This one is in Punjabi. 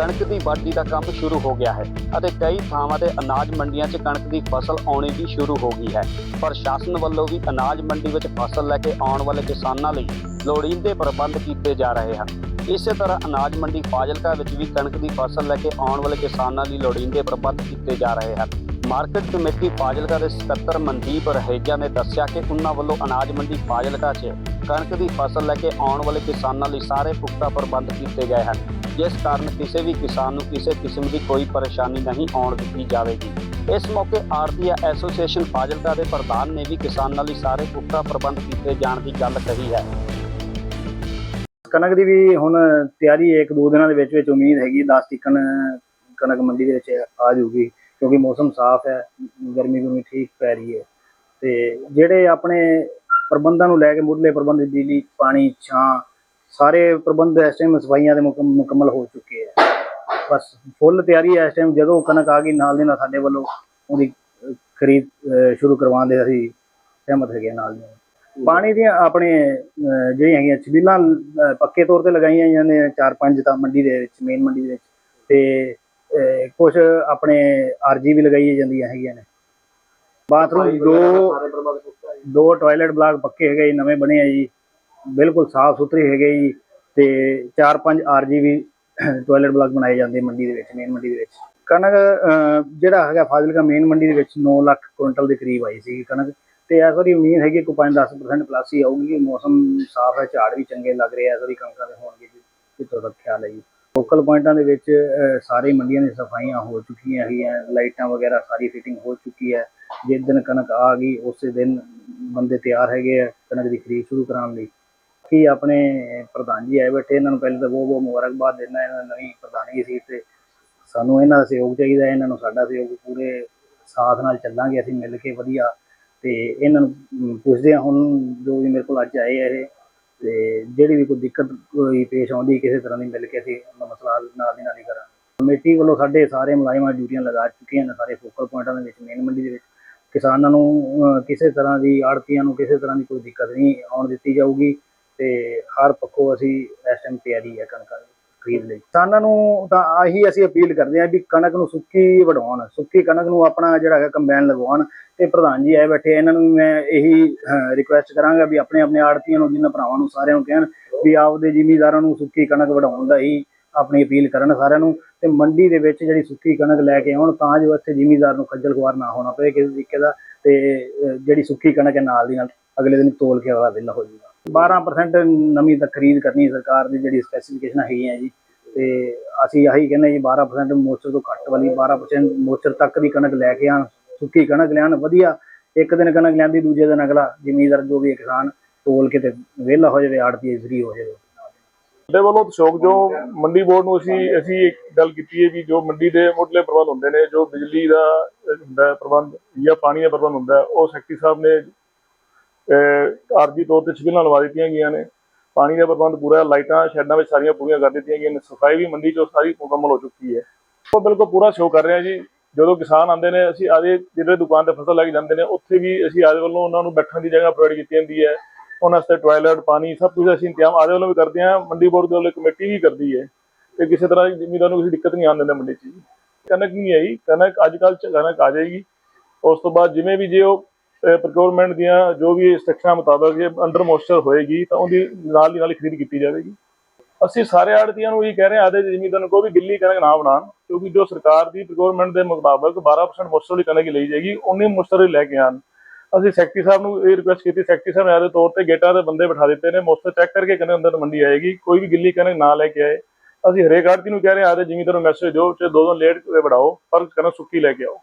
ਕਣਕ ਦੀ ਵਾਢੀ ਦਾ ਕੰਮ ਸ਼ੁਰੂ ਹੋ ਗਿਆ ਹੈ ਅਤੇ ਕਈ ਥਾਵਾਂ ਤੇ ਅਨਾਜ ਮੰਡੀਆਂ 'ਚ ਕਣਕ ਦੀ ਫਸਲ ਆਉਣੀ ਵੀ ਸ਼ੁਰੂ ਹੋ ਗਈ ਹੈ। ਪ੍ਰਸ਼ਾਸਨ ਵੱਲੋਂ ਵੀ ਅਨਾਜ ਮੰਡੀ ਵਿੱਚ ਫਸਲ ਲੈ ਕੇ ਆਉਣ ਵਾਲੇ ਕਿਸਾਨਾਂ ਲਈ ਲੋੜੀਂਦੇ ਪ੍ਰਬੰਧ ਕੀਤੇ ਜਾ ਰਹੇ ਹਨ। ਇਸੇ ਤਰ੍ਹਾਂ ਅਨਾਜ ਮੰਡੀ ਫਾਜ਼ਿਲਕਾ ਵਿੱਚ ਵੀ ਕਣਕ ਦੀ ਫਸਲ ਲੈ ਕੇ ਆਉਣ ਵਾਲੇ ਕਿਸਾਨਾਂ ਲਈ ਲੋੜੀਂਦੇ ਪ੍ਰਬੰਧ ਕੀਤੇ ਜਾ ਰਹੇ ਹਨ। ਮਾਰਕੀਟ ਕਮੇਟੀ ਫਾਜ਼ਿਲਕਾ ਦੇ ਸਕੱਤਰ ਮਨਦੀਪ ਰਹੇਜਾ ਨੇ ਦੱਸਿਆ ਕਿ ਉਹਨਾਂ ਵੱਲੋਂ ਅਨਾਜ ਮੰਡੀ ਫਾਜ਼ਿਲਕਾ 'ਚ ਕਣਕ ਦੀ ਫਸਲ ਲੈ ਕੇ ਆਉਣ ਵਾਲੇ ਕਿਸਾਨਾਂ ਲਈ ਸਾਰੇ ਪੁਖਤਾ ਪ੍ਰਬੰਧ ਕੀਤੇ ਗਏ ਹਨ। ਜਿਸ ਕਾਰਨ ਕਿਸੇ ਵੀ ਕਿਸਾਨ ਨੂੰ ਕਿਸੇ ਕਿਸਮ ਦੀ ਕੋਈ ਪਰੇਸ਼ਾਨੀ ਨਹੀਂ ਆਉਣ ਦਿੱਤੀ ਜਾਵੇਗੀ। ਇਸ ਮੌਕੇ ਆਰਤੀਆ ਐਸੋਸੀਏਸ਼ਨ ਫਾਜ਼ਿਲਕਾ ਦੇ ਪ੍ਰਧਾਨ ਨੇ ਵੀ ਕਿਸਾਨਾਂ ਲਈ ਸਾਰੇ ਪੁਖਤਾ ਪ੍ਰਬੰਧ ਕੀਤੇ ਜਾਣ ਦੀ ਗੱਲ ਕਹੀ ਹੈ। ਕਣਕ ਦੀ ਵੀ ਹੁਣ ਤਿਆਰੀ ਇੱਕ ਦੋ ਦਿਨਾਂ ਦੇ ਵਿੱਚ ਵਿੱਚ ਉਮੀਦ ਹੈਗੀ 10 ਟਿਕਣ ਕਣਕ ਮੰਡੀ ਦੇ ਵਿੱਚ ਆ ਜਾਊਗੀ, ਕਿਉਂਕਿ ਮੌਸਮ ਸਾਫ਼ ਹੈ, ਗਰਮੀ ਗੁਰਮੀ ਠੀਕ ਪੈ ਰਹੀ ਹੈ। ਤੇ ਜਿਹੜੇ ਆਪਣੇ ਪ੍ਰਬੰਧਾਂ ਨੂੰ ਲੈ ਕੇ ਮੁੱਢਲੇ ਪ੍ਰਬੰਧ, ਬਿਜਲੀ, ਪਾਣੀ, ਛਾਂ ਸਾਰੇ ਪ੍ਰਬੰਧ ਇਸ ਟਾਈਮ ਸਫਾਈਆਂ ਦੇ ਮੁਕੰਮ- ਮੁਕੰਮਲ ਹੋ ਚੁੱਕੇ ਹੈ ਬਸ ਫੁੱਲ ਤਿਆਰੀ ਹੈ ਇਸ ਟਾਈਮ ਜਦੋਂ ਕਣਕ ਆ ਗਈ ਨਾਲ ਦੀ ਨਾਲ ਸਾਡੇ ਵੱਲੋਂ ਉਹਦੀ ਅਹ, ਖਰੀਦ ਅਹ, ਸ਼ੁਰੂ ਕਰਵਾਉਣ ਦੇ ਅਸੀਂ ਸਹਿਮਤ ਹੈਗੇ ਆ ਨਾਲ ਦੀ ਨਾਲ। ਪਾਣੀ ਦੀਆਂ ਆਪਣੇ ਅਹ, ਜਿਹੜੀਆਂ ਹੈਗੀਆਂ ਛਬੀਲਾਂ ਅਹ, ਪੱਕੇ ਤੌਰ ਤੇ ਲਗਾਈਆਂ ਜਾਂਦੀਆਂ ਨੇ ਚਾਰ ਪੰਜ ਤਾਂ ਮੰਡੀ ਦੇ ਵਿੱਚ ਮੇਨ ਮੰਡੀ ਦੇ ਵਿੱਚ। ਤੇ ਕੁਝ ਆਪਣੇ ਆਰਜੀ ਵੀ ਲਗਾਈਆਂ ਜਾਂਦੀਆਂ ਹੈਗੀਆਂ ਨੇ। ਬਾਥਰੂਮ ਦੋ ਦੋ ਟਾਇਲਟ ਬਲਾਕ ਪੱਕੇ ਹੈਗੇ ਜੀ ਨਵੇਂ ਬਣੇ ਆ ਜੀ। ਬਿਲਕੁਲ ਸਾਫ਼ ਸੁਥਰੇ ਹੈਗੇ ਜੀ ਤੇ ਚਾਰ ਪੰਜ ਆਰਜੀ ਵੀ ਟਾਇਲਟ ਬਲਾਕ ਬਣਾਏ ਜਾਂਦੇ ਮੰਡੀ ਦੇ ਵਿੱਚ, ਮੇਨ ਮੰਡੀ ਦੇ ਵਿੱਚ। ਕਣਕ ਜਿਹੜਾ ਹੈਗਾ ਫਾਜ਼ਿਲਕਾ ਮੇਨ ਮੰਡੀ ਦੇ ਵਿੱਚ 9 ਲੱਖ ਕੁਇੰਟਲ ਦੇ ਕਰੀਬ ਆਈ ਸੀ ਕਣਕ ਤੇ ਇਸ ਵਾਰੀ ਉਮੀਦ ਹੈਗੀ ਕਿ 5-10% ਪਲੱਸ ਹੀ ਆਊਗੀ ਮੌਸਮ ਸਾਫ਼ ਹੈ, ਝਾੜ ਵੀ ਚੰਗੇ ਲੱਗ ਰਹੇ ਆ, ਇਸ ਵਾਰੀ ਕਣਕਾਂ ਦੇ ਹੋਣਗੇ ਜੀ, ਕਿਤੋਂ ਦਾ ਖਿਆਲ ਹੈ ਜੀ। ਲੋਕਲ ਪੁਆਇੰਟਾਂ ਦੇ ਵਿੱਚ ਸਾਰੇ ਮੰਡੀਆਂ ਦੀਆਂ ਸਫਾਈਆਂ ਹੋ ਚੁੱਕੀਆਂ ਹੈਗੀਆਂ, ਲਾਈਟਾਂ ਵਗੈਰਾ ਸਾਰੀ ਫਿਟਿੰਗ ਹੋ ਚੁੱਕੀ ਹੈ। ਜਿਸ ਦਿਨ ਕਣਕ ਆ ਗਈ, ਉਸੇ ਦਿਨ ਬੰਦੇ ਤਿਆਰ ਹੈਗੇ ਆ ਕਣਕ ਦੀ ਖਰੀਦ ਸ਼ੁਰੂ ਕਰਾਉਣ ਲਈ। ਕੀ ਆਪਣੇ ਪ੍ਰਧਾਨ ਜੀ ਆਏ ਬੈਠੇ, ਇਹਨਾਂ ਨੂੰ ਪਹਿਲੇ ਤਾਂ ਬਹੁਤ ਬਹੁਤ ਮੁਬਾਰਕਬਾਦ ਦਿੰਦਾ, ਇਹਨਾਂ ਨੂੰ ਨਵੀਂ ਪ੍ਰਧਾਨਗੀ ਸੀਟ ਤੇ ਸਾਨੂੰ ਇਹਨਾਂ ਦਾ ਸਹਿਯੋਗ ਚਾਹੀਦਾ, ਇਹਨਾਂ ਨੂੰ ਸਾਡਾ ਸਹਿਯੋਗ ਪੂਰੇ ਸਾਥ ਨਾਲ ਚੱਲਾਂਗੇ, ਅਸੀਂ ਮਿਲ ਕੇ ਵਧੀਆ ਤੇ ਇਹਨਾਂ ਨੂੰ ਪੁੱਛਦੇ ਹਾਂ ਹੁਣ ਜੋ ਵੀ ਮੇਰੇ ਕੋਲ ਅੱਜ ਆਏ ਆ ਇਹ ਤੇ ਜਿਹੜੀ ਵੀ ਕੋਈ ਦਿੱਕਤ ਕੋਈ ਪੇਸ਼ ਆਉਂਦੀ, ਕਿਸੇ ਤਰ੍ਹਾਂ ਦੀ ਮਿਲ ਕੇ ਅਸੀਂ ਮਸਲਾ ਨਾਲ ਦੀ ਨਾਲ ਹੀ ਕਰਾਂਗੇ। ਕਮੇਟੀ ਵੱਲੋਂ ਸਾਡੇ ਸਾਰੇ ਮੁਲਾਜ਼ਮਾਂ ਡਿਊਟੀਆਂ ਲਗਾ ਚੁੱਕੀਆਂ ਨੇ, ਸਾਰੇ ਫੋਕਲ ਪੁਆਇੰਟਾਂ ਦੇ ਵਿੱਚ, ਮੇਨ ਮੰਡੀ ਦੇ ਵਿੱਚ। ਕਿਸਾਨਾਂ ਨੂੰ ਕਿਸੇ ਤਰ੍ਹਾਂ ਦੀ ਆੜਤੀਆਂ ਨੂੰ ਕਿਸੇ ਤਰ੍ਹਾਂ ਦੀ ਕੋਈ ਦਿੱਕਤ ਨਹੀਂ ਆਉਣ ਦਿੱਤੀ ਜਾਊਗੀ। ਤੇ ਹਰ ਪੱਖੋਂ ਅਸੀਂ ਇਸ ਟਾਈਮ ਤਿਆਰੀ ਹੈ ਕਣਕਾਂ ਦੀ ਖਰੀਦ ਲਈ। ਕਿਸਾਨਾਂ ਨੂੰ ਤਾਂ ਆਹੀ ਅਸੀਂ ਅਪੀਲ ਕਰਦੇ ਹਾਂ ਵੀ ਕਣਕ ਨੂੰ ਸੁੱਕੀ ਵਢਾਉਣ ਸੁੱਕੀ ਕਣਕ ਨੂੰ ਆਪਣਾ ਜਿਹੜਾ ਹੈਗਾ ਕੰਬਾਈਨ ਲਗਵਾਉਣ ਤੇ ਪ੍ਰਧਾਨ ਜੀ ਆਏ ਬੈਠੇ ਇਹਨਾਂ ਨੂੰ ਮੈਂ ਇਹੀ ਰਿਕੁਐਸਟ ਕਰਾਂਗਾ ਵੀ ਆਪਣੇ ਆਪਣੇ ਆੜਤੀਆਂ ਨੂੰ ਜਿਨ੍ਹਾਂ ਭਰਾਵਾਂ ਨੂੰ ਸਾਰਿਆਂ ਨੂੰ ਕਹਿਣ ਵੀ ਆਪਦੇ ਜ਼ਿਮੀਂਦਾਰਾਂ ਨੂੰ ਸੁੱਕੀ ਕਣਕ ਵਢਾਉਣ ਦਾ ਹੀ ਆਪਣੀ ਅਪੀਲ ਕਰਨ ਸਾਰਿਆਂ ਨੂੰ ਤੇ ਮੰਡੀ ਦੇ ਵਿੱਚ ਜਿਹੜੀ ਸੁੱਕੀ ਕਣਕ ਲੈ ਕੇ ਆਉਣ ਤਾਂ ਜੋ ਇੱਥੇ ਜ਼ਿਮੀਂਦਾਰ ਨੂੰ ਖੱਜਲ ਖੁਆਰ ਨਾ ਹੋਣਾ ਪਵੇ ਕਿਸੇ ਤਰੀਕੇ ਦਾ ਤੇ ਜਿਹੜੀ ਸੁੱਕੀ ਕਣਕ ਹੈ ਨਾਲ ਦੀ ਨਾਲ ਅਗਲੇ ਦਿਨ ਤੋਲ ਕੇ ਅਗਲਾ ਵਿਹਲਾ ਹੋ ਜਾਊਗਾ। 12% ਨਵੀਂ ਤਾਂ ਖਰੀਦ ਕਰਨੀ ਸਰਕਾਰ ਦੀ ਜਿਹੜੀ ਸਪੈਸੀਫਿਕੇਸ਼ਨ ਹੈਗੀਆਂ ਜੀ। ਤੇ ਅਸੀਂ ਆਹੀ ਕਹਿੰਦੇ ਜੀ 12% ਮੋਚਰ ਤੋਂ ਘੱਟ ਵਾਲੀ 12% ਮੋਚਰ ਤੱਕ ਦੀ ਕਣਕ ਲੈ ਕੇ ਆਣ ਸੁੱਕੀ ਕਣਕ ਲਿਆਉਣ, ਵਧੀਆ। ਇੱਕ ਦਿਨ ਕਣਕ ਲਿਆਂਦੀ, ਦੂਜੇ ਦਿਨ ਅਗਲਾ ਜ਼ਿਮੀਂਦਾਰ ਜੋ ਵੀ ਕਿਸਾਨ ਤੋਲ ਕੇ ਤੇ ਵਿਹਲਾ ਹੋ ਜਾਵੇ ਆੜਤੀ ਫ੍ਰੀ ਹੋ ਜਾਵੇ। ਸਾਡੇ ਵੱਲੋਂ ਸ਼ੌਕ ਜੋ ਮੰਡੀ ਬੋਰਡ ਨੂੰ ਅਸੀਂ ਅਸੀਂ ਇੱਕ ਗੱਲ ਕੀਤੀ ਹੈ ਵੀ ਜੋ ਮੰਡੀ ਦੇ ਮੁੱਢਲੇ ਪ੍ਰਬੰਧ ਹੁੰਦੇ ਨੇ, ਜੋ ਬਿਜਲੀ ਦਾ ਹੁੰਦਾ ਪ੍ਰਬੰਧ ਜਾਂ ਪਾਣੀ ਦਾ ਪ੍ਰਬੰਧ ਹੁੰਦਾ ਉਹ ਸੈਕਟਰੀ ਸਾਹਿਬ ਨੇ ਆਰਜੀ ਤੌਰ ਤੇ ਛਿਬੀਲਾਂ ਲਵਾ ਦਿੱਤੀਆਂ ਗਈਆਂ ਨੇ। ਪਾਣੀ ਦਾ ਪ੍ਰਬੰਧ ਪੂਰਾ ਲਾਈਟਾਂ ਸ਼ੈਡਾਂ ਵਿੱਚ ਸਾਰੀਆਂ ਪੂਰੀਆਂ ਕਰ ਦਿੱਤੀਆਂ ਗਈਆਂ ਨੇ। ਸਫ਼ਾਈ ਵੀ ਮੰਡੀ 'ਚੋਂ ਸਾਰੀ ਮੁਕੰਮਲ ਹੋ ਚੁੱਕੀ ਹੈ। ਉਹ ਬਿਲਕੁਲ ਪੂਰਾ ਸ਼ੋਅ ਕਰ ਰਿਹਾ ਜੀ। ਜਦੋਂ ਕਿਸਾਨ ਆਉਂਦੇ ਨੇ, ਅਸੀਂ ਆਦੇ ਜਿਹੜੇ ਦੁਕਾਨ ਤੇ ਫਸਲ ਲੈ ਕੇ ਜਾਂਦੇ ਨੇ, ਉੱਥੇ ਵੀ ਅਸੀਂ ਆਦੇ ਵੱਲੋਂ ਉਹਨਾਂ ਨੂੰ ਬੈਠਣ ਦੀ ਜਗ੍ਹਾ ਪ੍ਰੋਵਾਈਡ ਕੀਤੀ ਜਾਂਦੀ ਹੈ। ਉਹਨਾਂ ਵਾਸਤੇ ਟਾਇਲਟ ਪਾਣੀ ਸਭ ਕੁਝ ਅਸੀਂ ਇੰਤਜ਼ਾਮ ਆਦੇ ਵੱਲੋਂ ਵੀ ਕਰਦੇ ਹਾਂ। ਮੰਡੀ ਬੋਰਡ ਦੇ ਵੱਲੋਂ ਕਮੇਟੀ ਵੀ ਕਰਦੀ ਹੈ ਤੇ ਕਿਸੇ ਤਰ੍ਹਾਂ ਦੀ ਜ਼ਿਮੀਦਾਰ ਨੂੰ ਕਿਸੇ ਦਿੱਕਤ ਨਹੀਂ ਆਉਣ ਦਿੰਦੇ ਮੰਡੀ 'ਚ ਜੀ। ਕਣਕ ਨਹੀਂ ਆਈ, ਕਣਕ ਅੱਜ ਕੱਲ੍ਹ ਕਣਕ ਆ ਜਾਏਗੀ। ਉਸ ਤੋਂ ਬਾਅਦ ਜਿਵੇਂ ਵੀ ਜੇ ਉਹ ਪ੍ਰੋਕਿਉਰਮੈਂਟ ਦੀਆਂ ਜੋ ਵੀ ਇੰਸਟਰਕਸ਼ਨਾਂ ਮੁਤਾਬਕ ਜੇ ਅੰਡਰ ਮੋਸਚਰ ਹੋਏਗੀ ਤਾਂ ਉਹਦੀ ਨਾਲ ਦੀ ਨਾਲ ਹੀ ਖਰੀਦ ਕੀਤੀ ਜਾਵੇਗੀ। ਅਸੀਂ ਸਾਰੇ ਆੜਤੀਆਂ ਨੂੰ ਇਹ ਕਹਿ ਰਹੇ ਹਾਂ, ਆਦੇ ਜ਼ਿਮੀਦਾਰ ਨੂੰ ਕੋਈ ਵੀ ਗਿੱਲੀ ਕਣਕ ਨਾ ਬਣਾਉਣ, ਕਿਉਂਕਿ ਜੋ ਸਰਕਾਰ ਦੀ ਪ੍ਰੋਕਿਉਰਮੈਂਟ ਦੇ ਮੁਤਾਬਕ 12% ਮੋਇਸਚਰ ਵਾਲੀ ਕਣਕ ਲਈ ਜਾਏਗੀ ਉਨੀ ਮੋਇਸਚਰ ਹੀ ਲੈ ਕੇ ਆਉਣ। ਅਸੀਂ ਸੈਕਟਰੀ ਸਾਹਿਬ ਨੂੰ ਇਹ ਰਿਕੁਐਸਟ ਕੀਤੀ, ਸੈਕਟਰੀ ਸਾਹਿਬ ਨੇ ਆਦੇ ਤੌਰ ਤੇ ਗੇਟਾਂ ਦੇ ਬੰਦੇ ਬਿਠਾ ਦਿੱਤੇ ਨੇ ਮੋਇਸਚਰ ਚੈੱਕ ਕਰਕੇ ਕਣਕ ਅੰਦਰ ਮੰਡੀ ਆਏਗੀ, ਕੋਈ ਵੀ ਗਿੱਲੀ ਕਣਕ ਨਾ ਲੈ ਕੇ ਆਏ। ਅਸੀਂ ਹਰੇਕ ਆੜਤੀ ਨੂੰ ਕਹਿ ਰਹੇ ਹਾਂ, ਆਦੇ ਜ਼ਿਮੀਦਾਰ ਨੂੰ ਮੈਸੇਜ ਦਿਓ, ਚਾਹੇ ਦੋ ਦਿਨ ਲੇਟ ਵਧਾਓ ਪਰ ਕਣਕ ਸੁੱਕੀ ਲੈ ਕੇ ਆਓ।